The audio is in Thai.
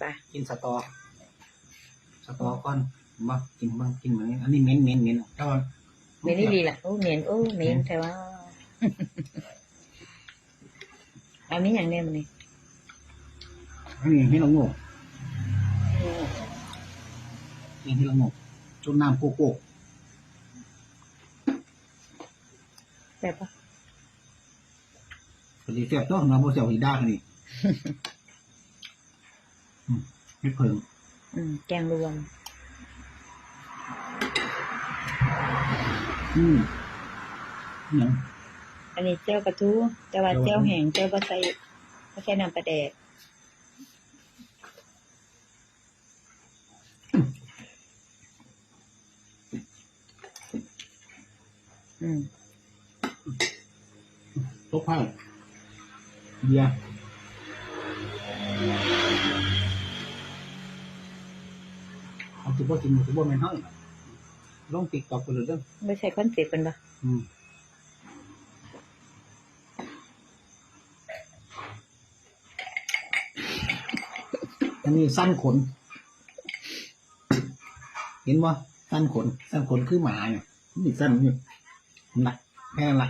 ไปกินสตอ สตอก่อนมากินบ้างกินเหมือนนี้อันนี้เหม็นเหม็นเหม็นถ้าว่าเมนนี่ดีละโอ้เมนโอ้เมนแต่ว่าอันนี้อย่างเนี้ยมันนี่อันนี้ให้เราโง่นี่ให้เราโง่จุ่มน้ำโกโก้แบบปะพอดีเสียบต้องน้ำโบเสียบอีด้าคนนี้ อืมไม่เพิ่งอืม แกงรวม อืมยังอันนี้เจ้ากระทู้แต่ว่าเจ้าแห้งเจ้าก็ใส่ก็ใส่น้ำปลาแดกอืม ตกไพ่เบียร์ เอาถือว่าจริงถือว่าแม่นเฮ้ยลองติ๊กตอกไปเลยเด้อไม่ใช่คอนเซ็ปต์เป็นปะอืมอันนี้สั้นขน เห็นว่าสั้นขนสั้นขนคือหมาเนี่ยนี่สั้นอยู่นะแค่นั้นละ